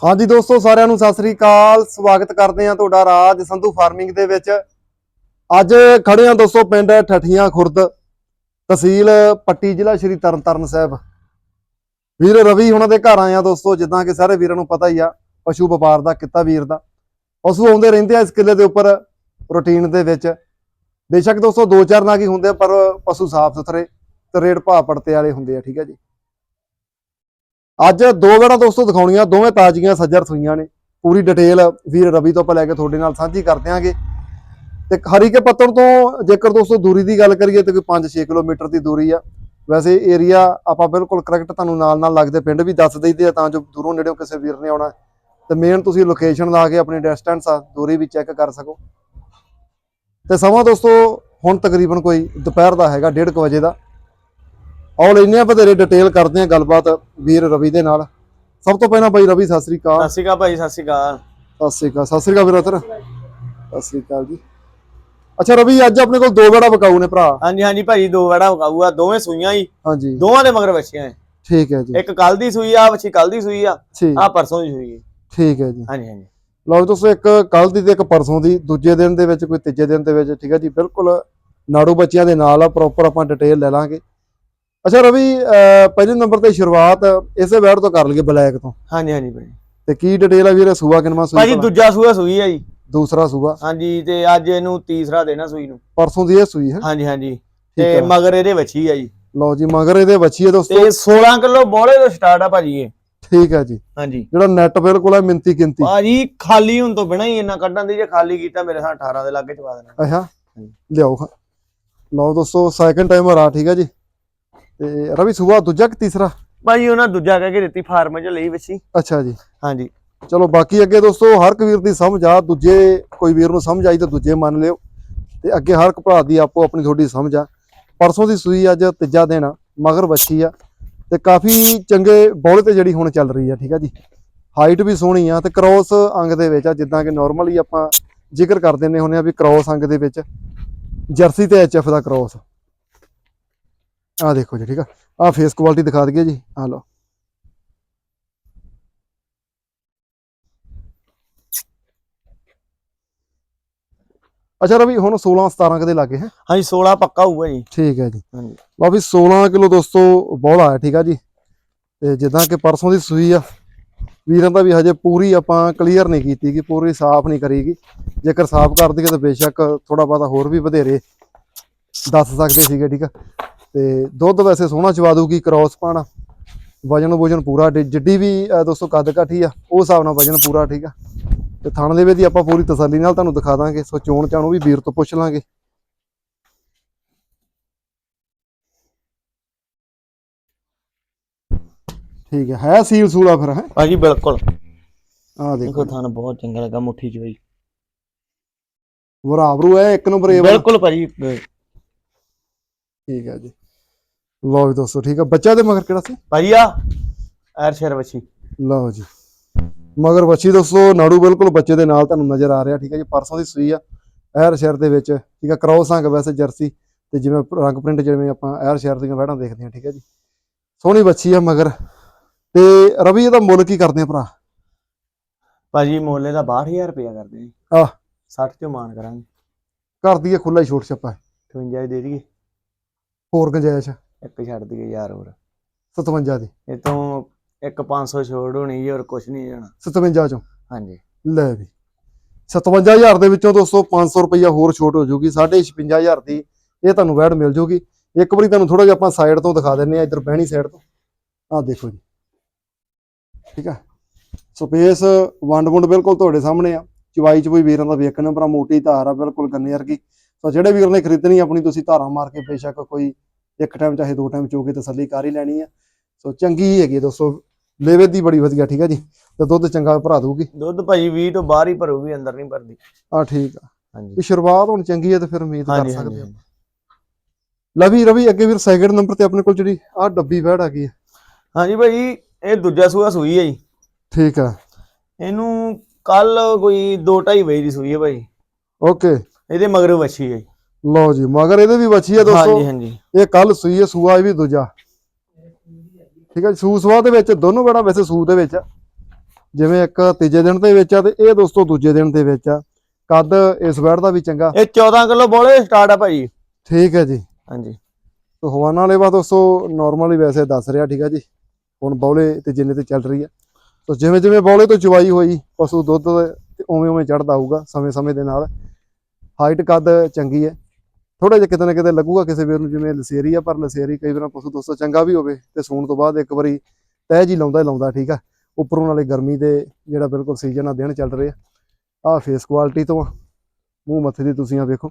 ਹਾਂਜੀ ਦੋਸਤੋ, ਸਾਰਿਆਂ ਨੂੰ ਸਤਿ ਸ੍ਰੀ ਅਕਾਲ। ਸਵਾਗਤ ਕਰਦੇ ਹਾਂ ਤੁਹਾਡਾ ਰਾਜ ਸੰਧੂ ਫਾਰਮਿੰਗ ਦੇ ਵਿੱਚ। ਅੱਜ ਖੜੇ ਹਾਂ ਦੋਸਤੋ, ਪਿੰਡ ਠਠੀਆਂ ਖੁਰਦ ਤਹਿਸੀਲ ਪੱਟੀ ਜ਼ਿਲ੍ਹਾ ਸ਼੍ਰੀ ਤਰਨਤਾਰਨ ਸਾਹਿਬ। ਵੀਰ ਰਵੀ ਉਹਨਾਂ ਦੇ ਘਰ ਆਏ ਆ ਦੋਸਤੋ, ਜਿੱਦਾਂ ਕਿ ਸਾਰੇ ਵੀਰਾਂ ਨੂੰ ਪਤਾ ਹੀ ਆ, ਪਸ਼ੂ ਵਪਾਰ ਦਾ, ਕਿੱਤਾ ਵੀਰ ਦਾ। ਪਸ਼ੂ ਆਉਂਦੇ ਰਹਿੰਦੇ ਆ ਇਸ ਕਿੱਲੇ ਦੇ ਉੱਪਰ ਰੂਟੀਨ ਦੇ ਵਿੱਚ। ਬੇਸ਼ੱਕ ਦੋਸਤੋ, ਦੋ ਚਾਰ ਨਾਗ ਹੀ ਹੁੰਦੇ ਆ, ਪਰ ਪਸ਼ੂ ਸਾਫ਼ ਸੁਥਰੇ ਤੇ ਰੇਟ ਭਾਅ ਪੜਤੇ ਵਾਲੇ ਹੁੰਦੇ ਆ, ਠੀਕ ਹੈ ਜੀ। ਅੱਜ ਦੋ ਵੇੜਾ ਦੋਸਤੋ ਦਿਖਾਉਣੀਆਂ, ਦੋਵੇਂ ਤਾਜ਼ੀਆਂ ਸੱਜਰ ਸੂਈਆਂ ਨੇ। ਪੂਰੀ ਡਿਟੇਲ ਵੀਰ ਰਵੀ ਤੋਂ ਆਪਾਂ ਲੈ ਕੇ ਤੁਹਾਡੇ ਨਾਲ ਸਾਂਝੀ ਕਰ ਦਿਆਂਗੇ। ਤੇ ਹਰੀਕੇ ਪੱਤਣ ਤੋਂ ਜੇਕਰ ਦੋਸਤੋ ਦੂਰੀ ਦੀ ਗੱਲ ਕਰੀਏ ਤੇ ਕੋਈ 5-6 ਕਿਲੋਮੀਟਰ ਦੀ ਦੂਰੀ ਆ। ਵੈਸੇ ਏਰੀਆ ਆਪਾਂ ਬਿਲਕੁਲ ਕਰੈਕਟ ਤੁਹਾਨੂੰ ਨਾਲ ਨਾਲ ਲੱਗਦੇ ਪਿੰਡ ਵੀ ਦੱਸ ਦਈਦੇ ਆ, ਤਾਂ ਜੋ ਦੂਰੋਂ ਨੇੜਿਓਂ ਕਿਸੇ ਵੀਰ ਨੇ ਆਉਣਾ। ਤੇ ਮੇਨ ਤੁਸੀਂ ਲੋਕੇਸ਼ਨ ਲਾ ਕੇ ਆਪਣੀ ਡਿਸਟੈਂਸ ਆ, ਦੂਰੀ ਵੀ ਚੈੱਕ ਕਰ ਸਕੋ। ਤੇ ਸਮਾਂ ਦੋਸਤੋ ਹੁਣ ਤਕਰੀਬਨ ਕੋਈ ਦੁਪਹਿਰ ਦਾ ਹੈਗਾ 1:30 ਵਜੇ ਦਾ। ਆਓ ਲੈਨੇ ਆ ਬਥੇਰੇ ਡਿਟੇਲ ਕਰਦੇ ਆ ਗੱਲਬਾਤ ਵੀਰ ਰਵੀ ਦੇ ਨਾਲ। ਸਭ ਤੋਂ ਪਹਿਲਾਂ ਬਾਈ ਰਵੀ ਸਤਿ ਸ੍ਰੀ ਅਕਾਲ। ਸਤਿ ਸ਼੍ਰੀ ਅਕਾਲ ਭਾਈ ਸਤਿ ਸ਼੍ਰੀ ਅਕਾਲ। ਸਤਿ ਸ੍ਰੀ ਅਕਾਲ ਸਤਿ ਸ੍ਰੀ ਅਕਾਲ ਵੀਰ ਅਤਰ ਸਤਿ ਸ੍ਰੀ ਅਕਾਲ ਜੀ। ਅੱਛਾ ਰਵੀ ਅੱਜ ਆਪਣੇ ਕੋਲ ਦੋ ਬੜਾ ਵਿਕਾਊ ਨੇ ਭਰਾ। ਹਾਂਜੀ ਹਾਂਜੀ ਭਾਈ ਦੋ ਵੜਾ ਵਕਾਊ ਆ ਦੋਵੇਂ ਸੂਈਆਂ ਹੀ। ਹਾਂਜੀ। ਦੋਵਾਂ ਦੇ ਮਗਰ ਬੱਚੀਆਂ ਹੈ ਠੀਕ ਹੈ ਜੀ। ਇੱਕ ਕੱਲ ਦੀ ਸੂਈ ਆ ਬੱਚੀ ਕੱਲ ਦੀ ਸੂਈ ਆ ਆ ਪਰਸੋਂ ਦੀ ਸੂਈ ਹੈ। ਠੀਕ ਹੈ ਜੀ। ਹਾਂਜੀ ਹਾਂਜੀ। ਲਓ ਜੀ ਦੋਸਤੋ ਇੱਕ ਕੱਲ ਦੀ ਤੇ ਇੱਕ ਪਰਸੋਂ ਦੀ ਦੂਜੇ ਦਿਨ ਦੇ ਵਿੱਚ ਕੋਈ ਤੀਜੇ ਦਿਨ ਦੇ ਵਿੱਚ ਠੀਕ ਹੈ ਜੀ ਬਿਲਕੁਲ ਨਾੜੂ ਬੱਚਿਆਂ ਦੇ ਨਾਲ ਆ ਪ੍ਰੋਪਰ ਆਪਾਂ ਡਿਟੇਲ ਲੈ ਲਾਂਗੇ। ਅੱਛਾ ਰਵੀ ਪਹਿਲੇ ਨੰਬਰ ਤੇ ਸ਼ੁਰੂਆਤ ਇਸੇ ਵੈਰ ਤੋਂ ਕਰ ਲਈਏ ਬਲੈਕ ਤੋਂ। ਹਾਂਜੀ ਹਾਂਜੀ ਭਾਈ। ਤੇ ਕੀ ਡਿਟੇਲ ਆ ਵੀਰੇ ਸੂਆ ਕਿਨਵਾ ਸੂਈ ਭਾਜੀ? ਦੂਜਾ ਸੂਆ ਸੂਈ ਆ ਜੀ। ਦੂਸਰਾ ਸੂਆ। ਹਾਂਜੀ ਤੇ ਅੱਜ ਇਹਨੂੰ ਤੀਸਰਾ ਦੇਣਾ ਸੂਈ ਨੂੰ। ਪਰਸੋਂ ਦੀ ਇਹ ਸੂਈ ਹੈ? ਹਾਂਜੀ ਹਾਂਜੀ। ਤੇ ਮਗਰ ਇਹਦੇ ਬੱਚੀ ਆ ਜੀ। ਲਓ ਜੀ ਮਗਰ ਇਹਦੇ ਬੱਚੀ ਹੈ ਦੋਸਤੋ। ਤੇ 16 ਕਿਲੋ ਬੋਲੇ ਤੋਂ ਸਟਾਰਟ ਆ ਭਾਜੀ ਇਹ। ਠੀਕ ਹੈ ਜੀ। ਹਾਂਜੀ। ਜਿਹੜਾ ਨੈਟ ਬਿਲਕੁਲ ਹੈ ਮਿੰਤੀ ਕਿੰਤੀ ਭਾਜੀ ਖਾਲੀ ਹੁਣ ਤੋਂ ਬਿਨਾ ਹੀ ਇੰਨਾ ਕੱਢਣ ਦੀ ਜੇ ਖਾਲੀ ਕੀਤਾ ਮੇਰੇ ਸਾਹ 18 ਦੇ ਲਾਗੇ ਚਵਾ ਦੇਣਾ। ਅੱਛਾ। ਲਿਆਓ ਲਓ ਦੋਸਤੋ ਸੈਕੰਡ ਟਾਈਮਰ ਆ ਠੀਕ ਹੈ ਜੀ। ਤੇ ਰਵੀ ਸੂਆ ਦੂਜਾ ਕਿ ਤੀਸਰਾ? ਭਾਜੀ ਉਹਨਾਂ ਦੂਜਾ ਕਹਿ ਕੇ ਦਿੱਤੀ ਫਾਰਮ ਚ ਲਈ ਬੱਚੀ ਅੱਛਾ ਜੀ। ਹਾਂਜੀ। ਚਲੋ ਬਾਕੀ ਅੱਗੇ ਦੋਸਤੋ ਹਰ ਇੱਕ ਵੀਰ ਦੀ ਸਮਝ ਆ ਦੂਜੇ ਕੋਈ ਵੀਰ ਨੂੰ ਸਮਝ ਆਈ ਤਾਂ ਦੂਜੇ ਮੰਨ ਲਿਓ। ਤੇ ਅੱਗੇ ਹਰ ਇੱਕ ਭਰਾ ਦੀ ਆਪੋ ਆਪਣੀ ਤੁਹਾਡੀ ਸਮਝ ਆ। ਪਰਸੋਂ ਦੀ ਸੂਈ ਅੱਜ ਤੀਜਾ ਦਿਨ ਆ ਮਗਰ ਬੱਚੀ ਆ। ਤੇ ਕਾਫੀ ਚੰਗੇ ਬੌਲੇ ਤੇ ਜਿਹੜੀ ਹੁਣ ਚੱਲ ਰਹੀ ਆ ਠੀਕ ਆ ਜੀ। ਹਾਈਟ ਵੀ ਸੋਹਣੀ ਆ ਤੇ ਕ੍ਰੋਸ ਅੰਗ ਦੇ ਵਿੱਚ ਆ ਜਿੱਦਾਂ ਕਿ ਨਾਰਮਲੀ ਆਪਾਂ ਜ਼ਿਕਰ ਕਰ ਦਿੰਦੇ ਹੁੰਦੇ ਆ ਵੀ ਕ੍ਰੋਸ ਅੰਗ ਦੇ ਵਿੱਚ। ਜਰਸੀ ਤੇ ਐਚਐਫ ਦਾ ਕ੍ਰੋਸ। ਆ ਦੇਖੋ ਜੀ ਠੀਕ ਆ। ਆ ਫੇਸ ਕੁਆਲਿਟੀ ਦਿਖਾ ਦਈਏ ਜੀ। ਆ ਲਓ। ਅੱਛਾ ਰਵੀ ਹੁਣ 16 17 ਕਦੇ ਲੱਗੇ ਹੈ। ਹਾਂਜੀ 16 ਪੱਕਾ ਹੋਊਗਾ ਜੀ। ਠੀਕ ਹੈ ਜੀ। ਹਾਂਜੀ। ਲਓ ਵੀ 16 ਕਿਲੋ ਦੋਸਤੋ ਬੋਲਾ ਹੈ ਠੀਕ ਆ ਜੀ। ਤੇ ਜਿੱਦਾਂ ਕਿ ਪਰਸੋਂ ਦੀ ਸੂਈ ਆ ਵੀਰਾਂ ਦਾ ਵੀ ਹਜੇ ਪੂਰੀ ਆਪਾਂ ਕਲੀਅਰ ਨਹੀਂ ਕੀਤੀ ਕਿ ਪੂਰੀ ਸਾਫ਼ ਨਹੀਂ ਕਰੀਗੀ ਜੇਕਰ ਸਾਫ਼ ਕਰ ਦਈਏ ਤਾਂ ਬੇਸ਼ੱਕ ਥੋੜਾ ਬਹੁਤਾ ਹੋਰ ਵੀ ਵਧੇਰੇ ਦੱਸ ਸਕਦੇ ਸੀਗੇ ਠੀਕ ਆ। ਤੇ ਦੁੱਧ ਵੈਸੇ ਸੋਹਣਾ ਚਵਾ ਦੂਗੀ ਕ੍ਰੋਸ ਪਾਣਾ। ਵਜਨ ਵਜਨ ਪੂਰਾ ਜਿੱਡੀ ਵੀ ਦੋਸਤੋ ਕੱਦ ਕਾਠੀ ਆ ਉਹ ਹਿਸਾਬ ਨਾਲ ਵਜਨ ਪੂਰਾ ਠੀਕ ਆ। ਤੇ ਥਣ ਦੇ ਹੀ ਆਪਾਂ ਪੂਰੀ ਤਸੱਲੀ ਨਾਲ ਤੁਹਾਨੂੰ ਦਿਖਾ ਦਾਂਗੇ ਸੋ ਚੋਣ ਚਾਣੂ ਵੀ ਵੀਰ ਤੋਂ ਪੁੱਛ ਲਾਂਗੇ। ਠੀਕ ਹੈ ਹੈ ਸੀਲ ਸੂਲਾ ਫਿਰ ਹੈ? ਭਾਜੀ ਬਿਲਕੁਲ। ਆ ਦੇਖੋ। ਤੁਹਾਨੂੰ ਬਹੁਤ ਚੰਗਾ ਲੱਗਾ ਮੁੱਠੀ ਚ ਬਈ। ਵਰਾਬਰੂ ਹੈ ਇੱਕ ਨੰਬਰ ਬਿਲਕੁਲ ਭਾਜੀ ਠੀਕ ਹੈ ਜੀ। ਲਓ ਜੀ ਦੋਸਤੋ ਠੀਕ ਹੈ ਬੱਚਾ ਦੇ ਮਗਰ ਕਿਹੜਾ ਸੀ? ਭਾਜੀ ਆ ਐਰ ਸ਼ੇਰ ਬੱਚੀ ਲਓ ਜੀ। ਮਗਰ ਬੱਚੀ ਦੋਸਤੋ ਨਾੜੂ ਬਿਲਕੁਲ ਬੱਚੇ ਦੇ ਨਾਲ ਤੁਹਾਨੂੰ ਨਜ਼ਰ ਆ ਰਿਹਾ ਠੀਕ ਹੈ ਜੀ। ਪਰਸੋਂ ਦੀ ਸੂਈ ਆ ਐਰ ਸ਼ਹਿਰ ਦੇ ਵਿੱਚ ਠੀਕ ਹੈ ਕ੍ਰੋਸ ਅੰਗ ਵੈਸੇ ਜਰਸੀ ਤੇ ਜਿਵੇਂ ਰੰਗ ਪ੍ਰਿੰਟ ਜਿਵੇਂ ਆਪਾਂ ਐਰ ਸ਼ਹਿਰ ਦੀਆਂ ਵੈੜਾਂ ਦੇਖਦੇ ਹਾਂ ਠੀਕ ਹੈ ਜੀ। ਸੋਹਣੀ ਬੱਚੀ ਆ ਮਗਰ। ਤੇ ਰਵੀ ਇਹਦਾ ਮੁੱਲ ਕੀ ਕਰਦੇ ਆ ਭਰਾ? ਭਾਜੀ ਮੋਲੇ ਦਾ 62000 ਰੁਪਇਆ ਕਰਦੇ ਜੀ। ਆਹ। 60 ਚੋਂ ਮਾਨ ਕਰਾਂਗੇ। ਇਹ ਖੁੱਲਾ ਹੀ ਛੋਟ ਛੱਪਾ ਹੈ। 58 ਦੇ ਦਈਏ। ਹੋਰ ਗੰਜਾਇਸ਼ ਇੱਕ ਛੱਡ ਦਈਏ ਯਾਰ ਹੋਰ। 57 ਦੀ। ਇਹ ਤੋਂ ਇੱਕ 500 ਛੋੜ ਹੋਣੀ ਜੀ ਹੋਰ ਕੁਝ ਨਹੀਂ ਜਾਣਾ। 57 ਚੋਂ। ਹਾਂਜੀ। ਲੈ ਵੀ। 57000 ਦੇ ਵਿੱਚੋਂ ਦੋਸਤੋ 500 ਰੁਪਈਆ ਹੋਰ ਛੋਟ ਹੋ ਜਾਊਗੀ 56500 ਦੀ ਇਹ ਤੁਹਾਨੂੰ ਵੈੜ ਮਿਲ ਜਾਊਗੀ ਇੱਕ ਵਾਰੀ ਤੁਹਾਨੂੰ ਥੋੜਾ ਜਿਹਾ ਆਪਾਂ ਸਾਈਡ ਤੋਂ ਦਿਖਾ ਦਿੰਨੇ ਆ ਇੱਧਰ ਬਹਿਣੀ ਸਾਈਡ ਤੋਂ। ਆਹ ਦੇਖੋ ਜੀ। ਠੀਕ ਆ? ਸਪੇਸ ਵੰਡ ਵੁੰਡ ਬਿਲਕੁਲ ਤੁਹਾਡੇ ਸਾਹਮਣੇ ਆ। ਚਵਾਈ ਚ ਕੋਈ ਵੀਰਾਂ ਦਾ ਵੇਖਣ ਭਰਾ ਮੋਟੀ ਧਾਰ ਆ ਬਿਲਕੁਲ ਗੰਨੇ ਵਰਗੀ। ਸੋ ਜਿਹੜੇ ਵੀਰ ਨੇ ਖਰੀਦਣੀ ਆਪਣੀ ਤੁਸੀਂ ਧਾਰਾਂ ਮਾਰ ਕੇ ਬੇਸ਼ੱਕ ਕੋਈ ਇੱਕ ਟਾਈਮ ਚਾਹੇ ਦੋ ਟਾਈਮ ਚੋ ਕੇ ਤਸੱਲੀ ਕਰ ਹੀ ਲੈਣੀ ਆ। ਸੋ ਚੰਗੀ ਹੈਗੀ ਆ ਦੋਸਤੋ ਲੇਵੇ ਦੀ ਬੜੀ ਵਧੀਆ ਠੀਕ ਆ ਜੀ? ਤੇ ਦੁੱਧ ਚੰਗਾ ਭਰਾ ਦੂਗੀ ਦੁੱਧ ਭਾਜੀ 20 ਤੋਂ ਬਾਹਰ ਹੀ ਭਰੂਗੀ ਅੰਦਰ ਨਹੀਂ ਭਰਦੀ। ਆ ਠੀਕ ਆ। ਹਾਂਜੀ। ਵੀ ਸ਼ੁਰੂਆਤ ਹੁਣ ਚੰਗੀ ਹੈ ਤੇ ਫਿਰ ਉਮੀਦ ਕਰ ਸਕਦੇ ਆ। ਲਵੀ ਰਵੀ ਅੱਗੇ ਵੀਰ ਸੈਕਿੰਡ ਨੰਬਰ ਤੇ ਆਪਣੇ ਕੋਲ ਜਿਹੜੀ ਆ ਡੱਬੀ ਵੈੜ ਆ ਗਈ ਹੈ ਹਾਂਜੀ ਭਾਜੀ ਇਹ ਦੂਜਾ ਸੂਆ ਸੂਈ ਹੈ ਜੀ। ਠੀਕ ਆ। ਇਹਨੂੰ ਕੱਲ ਕੋਈ 2.5 ਵਜੇ ਦੀ ਸੂਈ ਹੈ ਭਾਜੀ ਓਕੇ। ਇਹਦੇ ਮਗਰ ਵੱਛੀ ਹੈ ਜੀ। ਲਓ ਜੀ ਮਗਰ ਇਹਦੇ ਵੀ ਬੱਚੀ ਹੈ ਦੋਸਤੋ। ਹਾਂਜੀ ਹਾਂਜੀ। ਇਹ ਕੱਲ ਸੂਈ ਹੈ ਸੂਆ ਇਹ ਵੀ ਦੂਜਾ। ਠੀਕ ਹੈ ਸੂ ਸਵਾ ਦੇ ਵਿੱਚ ਦੋਨੋਂ ਵੈੜਾਂ ਵੈਸੇ ਸੂ ਦੇ ਵਿੱਚ ਆ। ਜਿਵੇਂ ਇੱਕ ਤੀਜੇ ਦਿਨ ਦੇ ਵਿੱਚ ਆ ਤੇ ਇਹ ਦੋਸਤੋ ਦੂਜੇ ਦਿਨ ਦੇ ਵਿੱਚ ਆ। ਕੱਦ ਇਸ ਵੈੜ ਦਾ ਵੀ ਚੰਗਾ। ਇਹ 14 ਕਿਲੋ ਬੋਲੇ ਸਟਾਰਟ ਆ ਭਾਜੀ। ਠੀਕ ਹੈ ਜੀ। ਹਾਂਜੀ। ਤੇ ਹਵਾਨਾ ਵਾਲੇ ਵਾ ਦੋਸਤੋ ਨਾਰਮਲੀ ਵੈਸੇ ਦੱਸ ਰਿਹਾ ਠੀਕ ਆ ਜੀ। ਹੁਣ ਬੌਲੇ ਤੇ ਜਿੰਨੇ ਤੇ ਚੱਲ ਰਹੀ ਆ। ਤਾਂ ਜਿਵੇਂ ਜਿਵੇਂ ਬੌਲੇ ਤੋਂ ਚਵਾਈ ਹੋਈ ਪਸ਼ੂ ਦੁੱਧ ਤੇ ਉਵੇਂ ਉਵੇਂ ਚੜਦਾ ਆਊਗਾ ਸਮੇਂ ਸਮੇਂ ਦੇ ਨਾਲ। ਹਾਈਟ ਕੱਦ ਚੰਗੀ ਹੈ ਥੋੜਾ ਜਿਹਾ ਕਿਤੇ ਨਾ ਕਿਤੇ ਲੱਗੂਗਾ ਕਿਸੇ ਵੀਰ ਨੂੰ ਜਿਵੇਂ ਲਸੇਰੀ ਆ, ਪਰ ਲਸੇਰੀ ਕਈ ਵਾਰ ਪਸ਼ੂ ਦੋਸਤੋ ਚੰਗਾ ਵੀ ਹੋਵੇ ਤੇ ਸੂਣ ਤੋਂ ਬਾਅਦ ਇੱਕ ਵਾਰੀ ਤਹਿ ਜੀ ਲਾਉਂਦਾ ਹੀ ਲਾਉਂਦਾ, ਠੀਕ ਆ। ਉੱਪਰੋਂ ਨਾਲੇ ਗਰਮੀ ਦੇ ਜਿਹੜਾ ਬਿਲਕੁਲ ਸੀਜ਼ਨ ਆ, ਦਿਨ ਚੱਲ ਰਹੇ ਆ। ਆਹ ਫੇਸ ਕੁਆਲਿਟੀ ਤੋਂ ਆ। ਮੂੰਹ ਮੱਥੇ ਦੀ ਤੁਸੀਂ ਆ ਵੇਖੋ।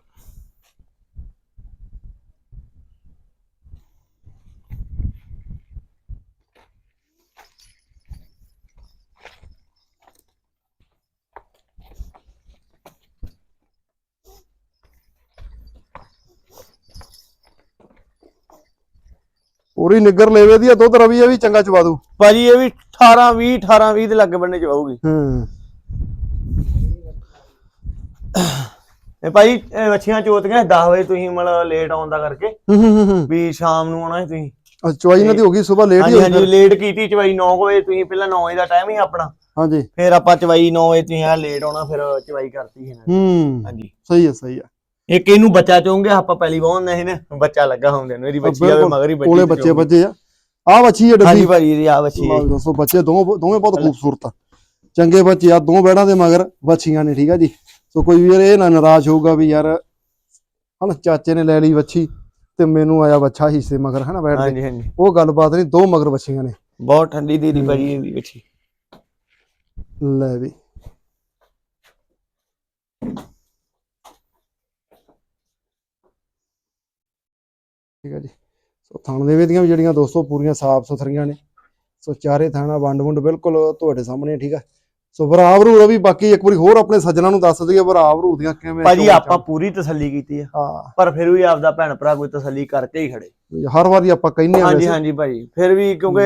ਪੂਰੀ ਨਿੱਗਰ ਲੈਵੇ ਦੀ ਆ ਦੁੱਧ ਰਵੀ ਆ ਵੀ ਚੰਗਾ ਚਵਾ ਦੂ। ਭਾਜੀ ਇਹ ਵੀ 18 20 18 20 ਦੇ ਲੱਗੇ ਬੰਨੇ ਚ ਆਊਗੀ ਹੂੰ। ਇਹ ਭਾਜੀ ਇਹ ਵੱਛੀਆਂ ਚੋਤੀਆਂ 10 ਵਜੇ ਤੁਸੀਂ ਮਤਲਬ ਲੇਟ ਆਉਣ ਦਾ ਕਰਕੇ। ਵੀ ਸ਼ਾਮ ਨੂੰ ਆਉਣਾ ਤੁਸੀਂ। ਚਵਾਈ ਇਹਨਾਂ ਦੀ ਹੋ ਗਈ ਸਵੇਰ ਲੇਟ ਹੀ ਹਾਂਜੀ ਹੋਈ ਹਾਂਜੀ। ਲੇਟ ਕੀਤੀ ਚਵਾਈ 9 ਵਜੇ ਤੁਸੀਂ ਪਹਿਲਾਂ 9 ਵਜੇ ਦਾ ਟਾਈਮ ਹੀ ਆਪਣਾ। ਹਾਂਜੀ। ਫਿਰ ਆਪਾਂ ਚਵਾਈ 9 ਵਜੇ ਤੁਸੀਂ ਆ ਲੇਟ ਆਉਣਾ ਫਿਰ ਚਵਾਈ ਕਰਤੀ ਨੇ। ਹੂੰ। ਹਾਂਜੀ। ਸਹੀ ਹੈ ਸਹੀ ਹੈ ਇੱਕ ਇਹਨੂੰ ਬੱਚਾ ਚੋਂਗੇ ਆਪਾਂ ਪਹਿਲੀ ਵਾਹਨ ਨਹੀਂ ਨੇ ਬੱਚਾ ਲੱਗਾ ਹੁੰਦੇ ਨੂੰ ਇਹਦੀ ਬੱਚੀ ਆਵੇ ਮਗਰ ਹੀ ਬੱਚੀ ਕੋਲੇ ਬੱਚੇ। ਬੱਚੇ ਆ ਆ। ਬੱਚੀ ਹੈ ਹਾਂਜੀ ਡੱਬੀ। ਭਾਜੀ ਇਹਦੀ ਆ। ਬੱਚੀ ਹੈ। ਦੋਸਤੋ ਬੱਚੇ ਦੋਵੇਂ ਦੋਵੇਂ ਬਹੁਤ ਖੂਬਸੂਰਤ ਆ। ਚੰਗੇ ਬੱਚੇ ਆ ਦੋ ਬੈੜਾਂ ਦੇ ਮਗਰ ਬੱਚੀਆਂ ਨੇ ਠੀਕ ਆ ਜੀ। ਸੋ ਕੋਈ ਵੀਰ ਇਹ ਨਾ ਨਾਰਾਜ਼ ਹੋਊਗਾ ਵੀ ਯਾਰ ਹਣ ਚਾਚੇ ਨੇ ਲੈ ਲਈ ਬੱਚੀ ਤੇ ਮੈਨੂੰ ਆਇਆ ਬੱਚਾ ਹਿੱਸੇ ਮਗਰ ਹਨਾ ਬੈਠ ਦੇ। ਹਾਂਜੀ ਹਾਂਜੀ। ਉਹ ਗੱਲਬਾਤ ਨਹੀਂ ਦੋ ਮਗਰ ਬੱਚੀਆਂ ਨੇ। ਬਹੁਤ ਠੰਡੀ ਦੀ ਦੀ ਭਾਜੀ ਇਹਦੀ ਬੱਚੀ ਲੈ ਵੀ। ਠੀਕ ਹੈ ਜੀ। ਸੋ ਥਣ ਦੇ ਦੀਆਂ ਵੀ ਜਿਹੜੀਆਂ ਦੋਸਤੋ ਪੂਰੀਆਂ ਸਾਫ਼ ਸੁਥਰੀਆਂ ਨੇ ਸੋ ਚਾਰੇ ਥਾਣਾ ਵੰਡ ਵੁੰਡ ਬਿਲਕੁਲ ਤੁਹਾਡੇ ਸਾਹਮਣੇ ਠੀਕ ਹੈ ਸੋ ਬਰਾਬਰੂ ਰਵੀ ਬਾਕੀ ਇੱਕ ਵਾਰੀ ਹੋਰ ਆਪਣੇ ਸੱਜਣਾ ਨੂੰ ਦੱਸ ਦਈਏ ਬਰਾਬਰੂ ਦੀਆਂ ਕਿਵੇਂ ਭਾਜੀ ਆਪਾਂ ਪੂਰੀ ਤਸੱਲੀ ਕੀਤੀ ਆ। ਹਾਂ। ਪਰ ਫਿਰ ਵੀ ਆਪਦਾ ਭੈਣ ਭਰਾ ਕੋਈ ਤਸੱਲੀ ਕਰਕੇ ਹੀ ਖੜੇ। ਹਰ ਵਾਰੀ ਆਪਾਂ ਕਹਿੰਦੇ ਆ ਹਾਂਜੀ ਹਾਂਜੀ ਭਾਜੀ। ਫਿਰ ਵੀ ਕਿਉਂਕਿ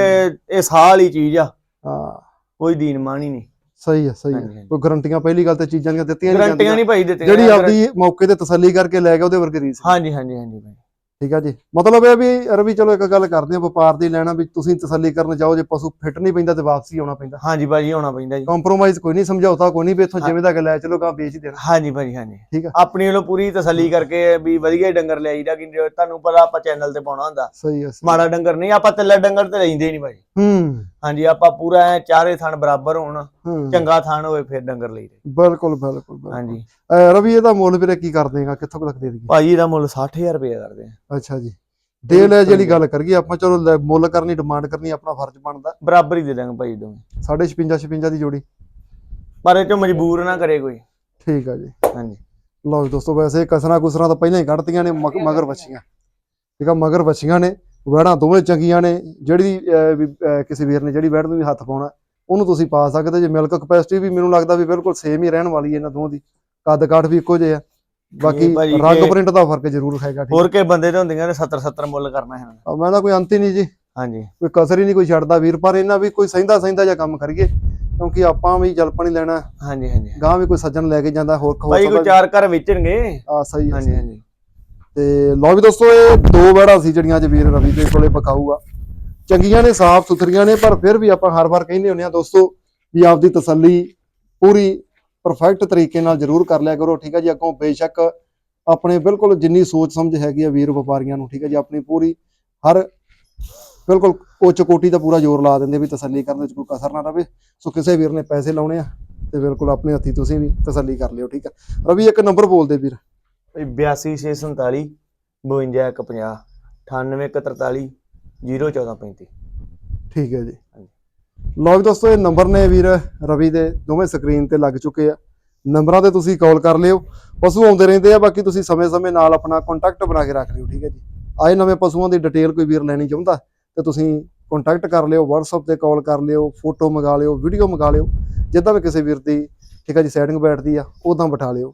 ਇਹ ਸਾਲ ਵਾਲੀ ਚੀਜ਼ ਆ। ਹਾਂ। ਕੋਈ ਦੀਨ ਮਾਣੀ ਨਹੀਂ। ਸਹੀ ਹੈ ਸਹੀ ਹੈ। ਕੋਈ ਗਰੰਟੀਆਂ ਪਹਿਲੀ ਗੱਲ ਤੇ ਚੀਜ਼ਾਂ ਦੀਆਂ ਦਿੱਤੀਆਂ ਨਹੀਂ ਗਰੰਟੀਆਂ ਨਹੀਂ ਭਾਈ ਦਿੱਤੀਆਂ ਜਿਹੜੀ। ਆਪਦੀ ਮੌਕੇ ਤੇ ਤਸੱਲੀ ਕਰਕੇ ਲੈ ਗਿਆ ਉਹਦੇ ਵਰਗੀ ਰੀਸ। ਹਾਂਜੀ ਹਾਂਜੀ ਹਾਂਜੀ ਭਾਈ ਠੀਕ ਆ ਜੀ। ਮਤਲਬ ਇਹ ਵੀ ਰਵੀ ਚਲੋ ਇੱਕ ਗੱਲ ਕਰਦੇ ਆ ਵਪਾਰ ਦੀ ਲੈਣਾ ਵੀ ਤੁਸੀਂ ਤਸੱਲੀ ਕਰਨ ਜਾਓ ਜੇ ਪਸ਼ੂ ਫਿੱਟ ਨਹੀਂ ਪੈਂਦਾ ਤੇ ਵਾਪਸੀ ਆਉਣਾ ਪੈਂਦਾ। ਹਾਂਜੀ ਭਾਜੀ ਆਉਣਾ ਪੈਂਦਾ ਜੀ। ਕੰਪਰੋਮਾਈਜ਼ ਕੋਈ ਨਹੀਂ ਸਮਝੌਤਾ ਕੋਈ ਨਹੀਂ ਵੀ ਇੱਥੋਂ ਹਾਂ। ਜਿਵੇਂ ਤੱਕ ਲੈ ਚਲੋ ਗਾ ਵੇਚ ਹੀ ਦੇਣਾ। ਹਾਂਜੀ ਭਾਜੀ ਹਾਂਜੀ। ਠੀਕ ਆ। ਆਪਣੀ ਵੱਲੋਂ ਪੂਰੀ ਤਸੱਲੀ ਕਰਕੇ ਵੀ ਵਧੀਆ ਹੀ ਡੰਗਰ ਲਿਆਈਦਾ ਕਿ ਤੁਹਾਨੂੰ ਪਤਾ ਆਪਾਂ ਚੈਨਲ ਤੇ ਪਾਉਣਾ ਹੁੰਦਾ। ਸਹੀ ਹੈ। ਮਾੜਾ ਡੰਗਰ ਨਹੀਂ ਆਪਾਂ ਤਿੱਲਾ ਡੰਗਰ ਤੇ ਲੈਂਦੇ ਨਹੀਂ ਭਾਜੀ। ਹੂੰ। ਹਾਂਜੀ ਆਪਾਂ ਪੂਰਾ ਐ ਚਾਰੇ ਥਣ ਬਰਾਬਰ ਹੋਣ ਹੂੰ। ਚੰਗਾ ਥਣ ਹੋਵੇ ਫਿਰ ਡੰਗਰ ਲਈਦੇ ਬਿਲਕੁਲ ਬਿਲਕੁਲ ਬਿਲਕੁਲ। ਹਾਂਜੀ। ਅਹ ਰਵੀ ਇਹਦਾ ਮੁੱਲ ਵੀਰੇ ਕੀ ਕਰ ਦੇਗਾ ਕਿੱਥੋਂ ਕੁ ਤੱਕ ਦੇ ਦਈਏ? ਭਾਜੀ ਇਹਦਾ ਮੁੱਲ 60000 ਰੁਪਏ ਕਰਦੇ ਆ। ਅੱਛਾ ਜੀ। ਦੇ ਲੈ ਜਿਹੜੀ ਗੱਲ ਕਰੀਏ ਆਪਾਂ ਚਲੋ ਲੈ- ਮੁੱਲ ਕਰਨੀ ਡਿਮਾਂਡ ਕਰਨੀ ਆਪਣਾ ਫਰਜ਼ ਬਣਦਾ। ਬਰਾਬਰ ਹੀ ਦੇ ਦਾਂਗੇ ਭਾਜੀ ਦੋਵੇਂ। 56 56 ਦੀ ਜੋੜੀ। ਪਰ ਇਹ ਚੋਂ ਮਜਬੂਰ ਨਾ ਕਰੇ ਕੋਈ। ਠੀਕ ਆ ਜੀ। ਹਾਂਜੀ। ਲਓ ਜੀ ਦੋਸਤੋ ਵੈਸੇ ਕਸਰਾਂ ਕੁਸਰਾਂ ਤਾਂ ਪਹਿਲਾਂ ਹੀ ਕੱਢਤੀਆਂ ਨੇ ਮਗ- ਮਗਰ ਬੱਚੀਆਂ ਠੀਕ ਆ ਮਗਰ ਬੱਚੀਆਂ ਨੇ। ਵੈੜਾਂ ਦੋਵੇਂ ਚੰਗੀਆਂ ਨੇ ਜਿਹੜੀ ਕਿਸੇ ਵੀਰ ਨੇ ਜਿਹੜੀ ਵੈੜ ਨੂੰ ਵੀ ਹੱਥ ਪਾਉਣਾ ਉਹਨੂੰ ਤੁਸੀਂ ਪਾ ਸਕਦੇ ਜੇ ਮਿਲਕ ਕਪੈਸਿਟੀ ਵੀ ਮੈਨੂੰ ਲੱਗਦਾ ਵੀ ਬਿਲਕੁਲ ਸੇਮ ਹੀ ਰਹਿਣ ਵਾਲੀ ਹੈ ਇਹਨਾਂ ਦੋਵਾਂ ਦੀ। ਕੱਦ ਕਾਠ ਵੀ ਇੱਕੋ ਜਿਹੇ ਬਾਕੀ ਰੰਗ ਪ੍ਰਿੰਟ ਦਾ ਫ਼ਰਕ ਜ਼ਰੂਰ ਹੈਗਾ ਠੀਕ ਹੋਰ ਕੇ ਬੰਦੇ ਤੇ ਹੁੰਦੀਆਂ ਨੇ 70 70 ਮੁੱਲ ਕਰਨਾ ਹੈ ਮੈਂ ਤਾਂ ਕੋਈ ਅੰਤ ਹੀ ਨਹੀਂ ਜੀ। ਹਾਂਜੀ। ਕੋਈ ਕਸਰ ਹੀ ਨਹੀਂ ਕੋਈ ਛੱਡਦਾ ਵੀਰ ਪਰ ਇਹਨਾਂ ਵੀ ਕੋਈ ਸਹਿੰਦਾ ਸਹਿੰਦਾ ਜਿਹਾ ਕੰਮ ਕਰੀਏ ਕਿਉਂਕਿ ਆਪਾਂ ਵੀ ਜਲਪਣ ਹੀ ਲੈਣਾ। ਹਾਂਜੀ ਹਾਂਜੀ। ਗਾਂ ਵੀ ਕੋਈ ਸੱਜਣ ਲੈ ਕੇ ਜਾਂਦਾ ਹੋਰ ਕੋਈ ਚਾਰ ਘਰ ਵੇਚਣਗੇ। ਆ ਸਹੀ ਹਾਂਜੀ। ਹਾਂਜੀ। ਤੇ ਲਓ ਵੀ ਦੋਸਤੋ, ਇਹ ਦੋ ਵੜਾ ਸੀ ਜਿਹੜੀਆਂ ਅੱਜ ਵੀਰ ਰਵੀ ਦੇ ਕੋਲੇ ਪਕਾਊਗਾ। ਚੰਗੀਆਂ ਨੇ, ਸਾਫ਼ ਸੁਥਰੀਆਂ ਨੇ, ਪਰ ਫਿਰ ਵੀ ਆਪਾਂ ਹਰ ਵਾਰ ਕਹਿੰਦੇ ਹੁੰਦੇ ਆ ਦੋਸਤੋ ਵੀ ਆਪਦੀ ਤਸੱਲੀ ਪੂਰੀ ਪਰਫੈਕਟ ਤਰੀਕੇ ਨਾਲ ਜ਼ਰੂਰ ਕਰ ਲਿਆ ਕਰੋ, ਠੀਕ ਹੈ ਜੀ? ਅੱਗੋਂ ਬੇਸ਼ੱਕ ਆਪਣੇ ਬਿਲਕੁਲ ਜਿੰਨੀ ਸੋਚ ਸਮਝ ਹੈਗੀ ਆ ਵੀਰ ਵਪਾਰੀਆਂ ਨੂੰ, ਠੀਕ ਹੈ ਜੀ? ਆਪਣੀ ਪੂਰੀ ਹਰ ਬਿਲਕੁਲ ਉੱਚ ਕੋਟੀ ਦਾ ਪੂਰਾ ਜ਼ੋਰ ਲਾ ਦਿੰਦੇ ਵੀ ਤਸੱਲੀ ਕਰਨ ਵਿੱਚ ਕੋਈ ਕਸਰ ਨਾ ਰਵੇ। ਸੋ ਕਿਸੇ ਵੀਰ ਨੇ ਪੈਸੇ ਲਾਉਣੇ ਆ ਤੇ ਬਿਲਕੁਲ ਆਪਣੇ ਹੱਥੀ ਤੁਸੀਂ ਵੀ ਤਸੱਲੀ ਕਰ ਲਿਓ, ਠੀਕ ਹੈ? ਰਵੀ, ਇੱਕ ਨੰਬਰ ਬੋਲ ਦੇ ਵੀਰ। 82647 5250 98143 01435 ਠੀਕ ਹੈ ਜੀ। ਲਓ ਵੀ ਦੋਸਤੋ ਇਹ ਨੰਬਰ ਨੇ ਵੀਰ ਰਵੀ ਦੇ ਦੋਵੇਂ ਸਕਰੀਨ ਤੇ ਲੱਗ ਚੁੱਕੇ ਆ। ਨੰਬਰਾਂ ਤੇ ਤੁਸੀਂ ਕਾਲ ਕਰ ਲਿਓ। ਪਸ਼ੂ ਆਉਂਦੇ ਰਹਿੰਦੇ ਆ ਬਾਕੀ ਤੁਸੀਂ ਸਮੇਂ-ਸਮੇਂ ਨਾਲ ਆਪਣਾ ਕੰਟੈਕਟ ਬਣਾ ਕੇ ਰੱਖ ਲਿਓ ਠੀਕ ਹੈ ਜੀ। ਆਏ ਨਵੇਂ ਪਸ਼ੂਆਂ ਦੀ ਡਿਟੇਲ ਕੋਈ ਵੀਰ ਲੈਣੀ ਚਾਹੁੰਦਾ ਤੇ ਤੁਸੀਂ ਕੰਟੈਕਟ ਕਰ ਲਿਓ WhatsApp ਤੇ ਕਾਲ ਕਰ ਲਿਓ ਫੋਟੋ ਮੰਗਾ ਲਿਓ ਵੀਡੀਓ ਮੰਗਾ ਲਿਓ। ਜਿੱਦਾਂ ਵੀ ਕਿਸੇ ਵੀਰ ਦੀ ਠੀਕ ਹੈ ਜੀ ਸੈਟਿੰਗ ਬੈਠਦੀ ਆ ਉਦਾਂ ਬਿਠਾ ਲਿਓ।